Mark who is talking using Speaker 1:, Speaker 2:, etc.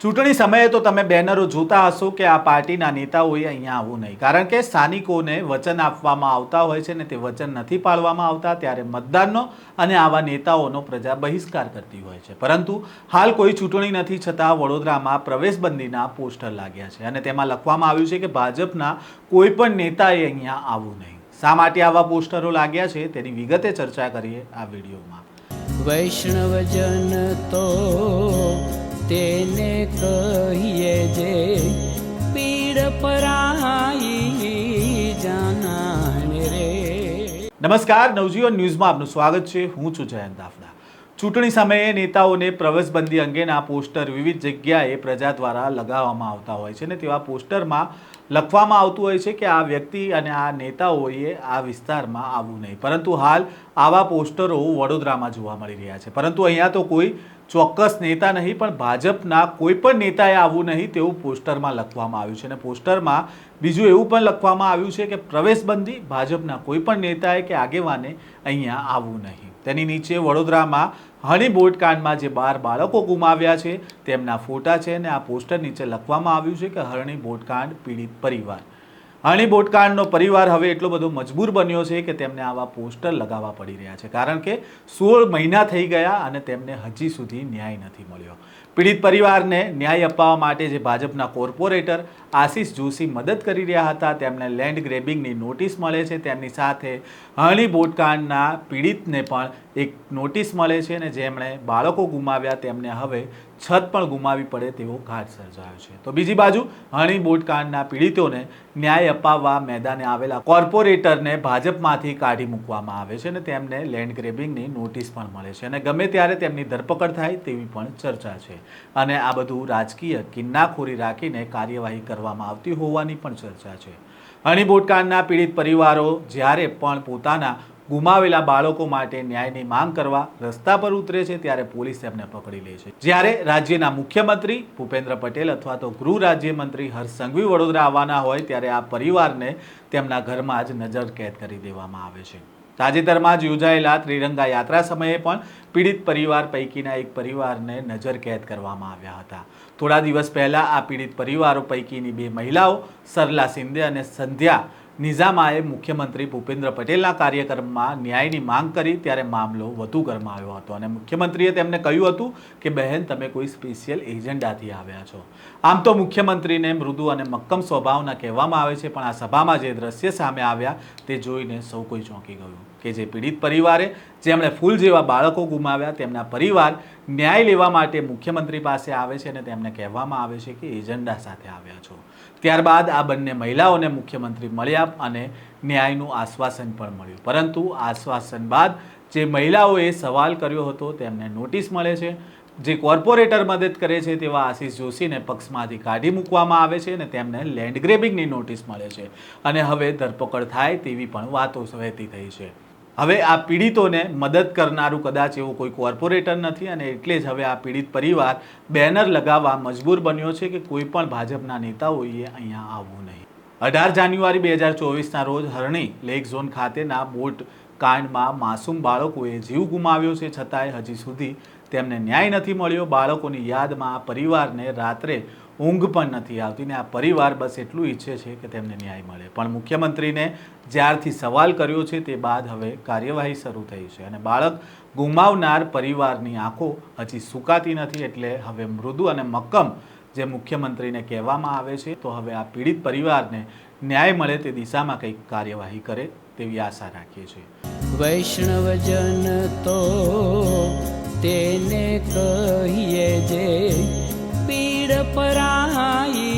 Speaker 1: ચૂંટણી સમયે તો તમે બેનરો જોતા હશો કે આ પાર્ટીના નેતાઓએ અહીંયા આવવું નહીં. કારણ કે સ્થાનિકોને વચન આપવામાં આવતા હોય છે ને તે વચન નથી પાળવામાં આવતા, ત્યારે મતદાનનો અને આવા નેતાઓનો પ્રજા બહિષ્કાર કરતી હોય છે. પરંતુ હાલ કોઈ ચૂંટણી નથી છતાં વડોદરામાં પ્રવેશબંધીના પોસ્ટર લાગ્યા છે અને તેમાં લખવામાં આવ્યું છે કે ભાજપના કોઈ પણ નેતાએ અહીંયા આવવું નહીં. શા માટે આવા પોસ્ટરો લાગ્યા છે તેની વિગતે ચર્ચા કરીએ આ વિડીયોમાં.
Speaker 2: વૈષ્ણવજન તો તેને કહીએ જે પીડ પરાઈ જાનાને રે.
Speaker 1: નમસ્કાર, નવજીવન ન્યૂઝમાં આપનું સ્વાગત છે. હું છું જયંત દાફડા. ચૂંટણી સમયે નેતાઓને પ્રવેશબંધી અંગેના પોસ્ટર વિવિધ જગ્યાએ પ્રજા દ્વારા લગાવવામાં આવતા હોય છે ને તેવા પોસ્ટરમાં લખવામાં આવતું હોય છે કે આ વ્યક્તિ અને આ નેતાઓએ આ વિસ્તારમાં આવવું નહીં. પરંતુ હાલ આવા પોસ્ટરો વડોદરામાં જોવા મળી રહ્યા છે. પરંતુ અહીંયા તો કોઈ ચોક્કસ નેતા નહીં, પણ ભાજપના કોઈ પણ નેતાએ આવવું નહીં તેવું પોસ્ટરમાં લખવામાં આવ્યું છે. અને પોસ્ટરમાં બીજું એવું પણ લખવામાં આવ્યું છે કે પ્રવેશબંધી ભાજપના કોઈ પણ નેતાએ કે આગેવાને અહીંયા આવવું નહીં. તેની નીચે વડોદરામાં હણી બોટકાંડમાં જે બાર બાળકો ગુમાવ્યા છે, તેમના ફોટા છે અને આ પોસ્ટર નીચે લખવામાં આવ્યું છે કે હરણી બોટકાંડ પીડિત પરિવાર. હણી બોટકાંડનો પરિવાર હવે એટલો બધો મજબૂર બન્યો છે કે તેમને આવા પોસ્ટર લગાવવા પડી રહ્યા છે. કારણ કે સોળ મહિના થઈ ગયા અને તેમને હજી સુધી ન્યાય નથી મળ્યો. પીડિત પરિવારને ન્યાય અપાવવા માટે જે ભાજપના કોર્પોરેટર આશીષ જોશી મદદ કરી રહ્યા હતા, તેમને લેન્ડ ગ્રેબિંગની નોટિસ મળે છે. તેમની સાથે હણી બોટકાંડના પીડિતને પણ એક નોટિસ મળે છે અને જેમણે બાળકો ગુમાવ્યા, તેમને હવે છત પણ ગુમાવી પડે તેવો ઘાટ સર્જાયો છે. તો બીજી બાજુ હણી બોટકાંડના પીડિતોને ન્યાય અપાવવા મેદાને આવેલા કોર્પોરેટરને ભાજપમાંથી કાઢી મૂકવામાં આવે છે અને તેમને લેન્ડ ગ્રેબિંગની નોટિસ પણ મળે છે. અને ગમે ત્યારે તેમની ધરપકડ થાય તેવી પણ ચર્ચા છે. અને આ બધું રાજકીય કિન્નાખોરી રાખીને કાર્યવાહી કરવામાં આવતી હોવાની પણ ચર્ચા છે. હણીબોટકાંડના પીડિત પરિવારો જ્યારે પણ પોતાના ગુમાવેલા બાળકો માટે ન્યાયની માંગ કરવા રસ્તા પર ઉતરે છે ત્યારે પોલીસ તેમને પકડી લે છે. જ્યારે રાજ્યના મુખ્યમંત્રી ભૂપેન્દ્ર પટેલ અથવા તો ગૃહ રાજ્યમંત્રી હર્ષ સંઘવી વડોદરા આવવાના હોય ત્યારે આ પરિવારને તેમના ઘરમાં જ નજર કેદ કરી દેવામાં આવે છે. તાજેતરમાં જ યોજાયેલા ત્રિરંગા યાત્રા સમયે પણ પીડિત પરિવાર પૈકીના એક પરિવારને નજર કેદ કરવામાં આવ્યા હતા. થોડા દિવસ પહેલા આ પીડિત પરિવારો પૈકીની બે મહિલાઓ, સરલા શિંદે અને સંધ્યા નિઝામાએ મુખ્યમંત્રી ભૂપેન્દ્ર પટેલના કાર્યક્રમમાં ન્યાયની માંગ કરી ત્યારે મામલો વધુ ગરમાયો હતો અને મુખ્યમંત્રીએ તેમને કહ્યું હતું કે, બહેન, તમે કોઈ સ્પેશિયલ એજન્ડાથી આવ્યા છો. આમ તો મુખ્યમંત્રીને મૃદુ અને મક્કમ સ્વભાવના કહેવામાં આવે છે, પણ આ સભામાં જે દ્રશ્ય સામે આવ્યા તે જોઈને સૌ કોઈ ચોંકી ગયું. કે જે પીડિત પરિવારે જેમણે ફૂલ જેવા બાળકો ગુમાવ્યા, તેમના પરિવાર ન્યાય લેવા માટે મુખ્યમંત્રી પાસે આવે છે અને તેમને કહેવામાં આવે છે કે એજન્ડા સાથે આવ્યા છો. ત્યારબાદ આ બંને મહિલાઓને મુખ્યમંત્રી મળ્યા અને ન્યાયનું આશ્વાસન પણ મળ્યું. પરંતુ આશ્વાસન બાદ જે મહિલાઓએ સવાલ કર્યો હતો, તેમને નોટિસ મળે છે. જે કોર્પોરેટર મદદ કરે છે તેવા આશીષ જોશીને પક્ષમાંથી કાઢી મૂકવામાં આવે છે અને તેમને લેન્ડ ગ્રેબિંગની નોટિસ મળે છે. અને હવે ધરપકડ થાય તેવી પણ વાતો વહેતી થઈ છે. હવે આ પીડિતોને મદદ કરનારું કદાચ એવું કોઈ કોર્પોરેટર નથી અને એટલે જ હવે આ પીડિત પરિવાર બેનર લગાવવા મજબૂર બન્યો છે કે કોઈ પણ ભાજપના નેતાઓએ અહીંયા આવવું નહીં. અઢાર જાન્યુઆરી બે હજાર ચોવીસના રોજ હરણી લેક ઝોન ખાતેના બોટ કાંડમાં માસૂમ બાળકોએ જીવ ગુમાવ્યો છે છતાંય હજી સુધી તેમને ન્યાય નથી મળ્યો. બાળકોની યાદમાં આ પરિવારને રાત્રે ઊંઘ પણ નથી આવતી ને આ પરિવાર બસ એટલું ઈચ્છે છે કે તેમને ન્યાય મળે. પણ મુખ્યમંત્રીને જ્યારથી સવાલ કર્યો છે તે બાદ હવે કાર્યવાહી શરૂ થઈ છે અને બાળક ગુમાવનાર પરિવારની આંખો હજી સુકાતી નથી એટલે હવે મૃદુ અને મક્કમ જે મુખ્યમંત્રીને કહેવામાં આવે છે તો હવે આ પીડિત પરિવારને ન્યાય મળે તે દિશામાં કંઈક કાર્યવાહી કરે તેવી આશા રાખીએ છીએ.
Speaker 2: વૈષ્ણવજન તો તેને કહીએ જે પીડ પરાઈ